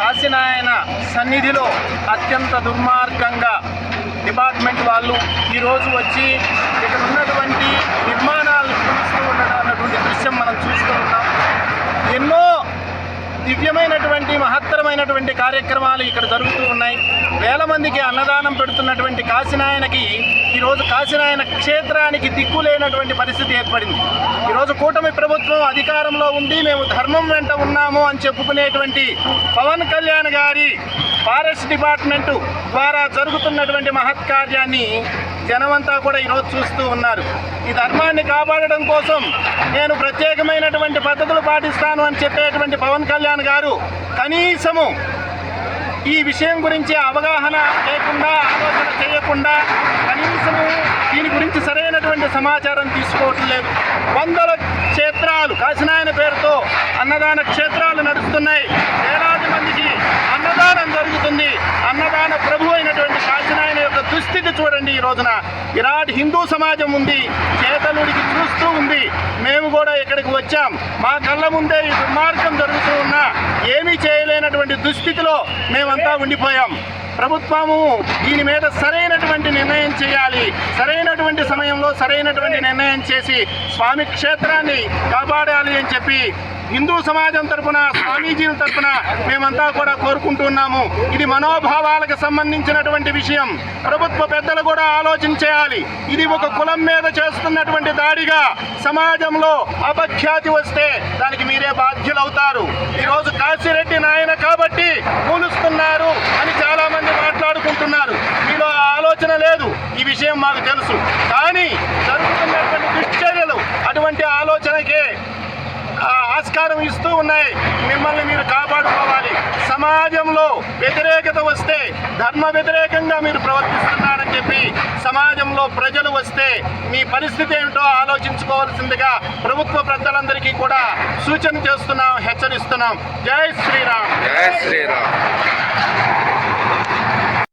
కాశీనాయన సన్నిధిలో అత్యంత దుర్మార్గంగా డిపార్ట్మెంట్ వాళ్ళు ఈరోజు వచ్చి ఇక్కడ ఉన్నటువంటి నిర్మాణాలు చూస్తూ ఉన్నటువంటి దృశ్యం మనం చూస్తూ ఉన్నాం. ఎన్నో దివ్యమైనటువంటి మహత్తరమైనటువంటి కార్యక్రమాలు ఇక్కడ జరుగుతూ ఉన్నాయి. వేల మందికి అన్నదానం పెడుతున్నటువంటి కాశీనాయనకి ఈరోజు కాశీనాయన క్షేత్రానికి దిక్కు లేనటువంటి పరిస్థితి ఏర్పడింది. ఈరోజు కూటమి ప్రభుత్వం అధికారంలో ఉండి మేము ధర్మం వెంట ఉన్నాము అని చెప్పుకునేటువంటి పవన్ కళ్యాణ్ గారి ఫారెస్ట్ డిపార్ట్మెంటు ద్వారా జరుగుతున్నటువంటి మహత్కార్యాన్ని జనమంతా కూడా ఈరోజు చూస్తూ ఉన్నారు. ఈ ధర్మాన్ని కాపాడడం కోసం నేను ప్రత్యేకమైనటువంటి పద్ధతులు పాటిస్తాను అని చెప్పేటువంటి పవన్ కళ్యాణ్ గారు కనీసము ఈ విషయం గురించి అవగాహన లేకుండా ఆలోచన చేయకుండా కనీసము దీని గురించి సరైనటువంటి సమాచారం తీసుకోవటం లేదు. వందల క్షేత్రాలు కాశీనాయన పేరుతో అన్నదాన క్షేత్రాలు నడుస్తున్నాయి వేలాది మందికి అన్నదానం జరుగుతుంది అన్నదాన ప్రభు అయినటువంటి కాశీనాయన యొక్క దుస్థితి చూడండి ఈ రోజున. విరాట్ హిందూ సమాజం ఉంది. చేతలుడికి చూస్తూ ఉంది. మేము కూడా ఇక్కడికి వచ్చాం. మా కళ్ళ ముందే ఈ దుర్మార్గం జరుగుతూ ఉన్నా ఏమీ చేయలేనటువంటి దుస్థితిలో మేమంతా ఉండిపోయాం. ప్రభుత్వము దీని మీద సరైనటువంటి నిర్ణయం చేయాలి. సరైన సరైనటువంటి సమయంలో సరైనటువంటి నిర్ణయం చేసి స్వామి క్షేత్రాన్ని కాపాడాలి అని చెప్పి హిందూ సమాజం తరపున స్వామీజీల తరపున మేమంతా కూడా కోరుకుంటున్నాము ఇది మనోభావాలకు సంబంధించినటువంటి విషయం. ప్రభుత్వ పెద్దలు కూడా ఆలోచన చేయాలి. ఇది ఒక కులం మీద చేస్తున్నటువంటి దాడిగా సమాజంలో అపఖ్యాతి వస్తే దానికి మీరే బాధ్యులవుతారు. ఈరోజు కాశిరెడ్డి నాయన కాబట్టి కూలుస్తున్నారు అని చాలా మంది మాట్లాడుకుంటున్నారు మీలో ఆ ఆలోచన లేదు ఈ విషయం మాకు తెలుసు. కానీ జరుగుతున్నటువంటి దుశ్చర్యలు అటువంటి ఆలోచనకే ఆస్కారం ఇస్తూ ఉన్నాయి. మిమ్మల్ని మీరు కాపాడుకోవాలి. సమాజంలో వ్యతిరేకత వస్తే ధర్మ వ్యతిరేకంగా మీరు ప్రవర్తిస్తున్నారని చెప్పి సమాజంలో ప్రజలు వస్తే మీ పరిస్థితి ఏమిటో ఆలోచించుకోవాల్సిందిగా ప్రభుత్వ పెద్దలందరికీ కూడా సూచన చేస్తున్నాం హెచ్చరిస్తున్నాం. జై శ్రీరామ్. జై శ్రీరామ్.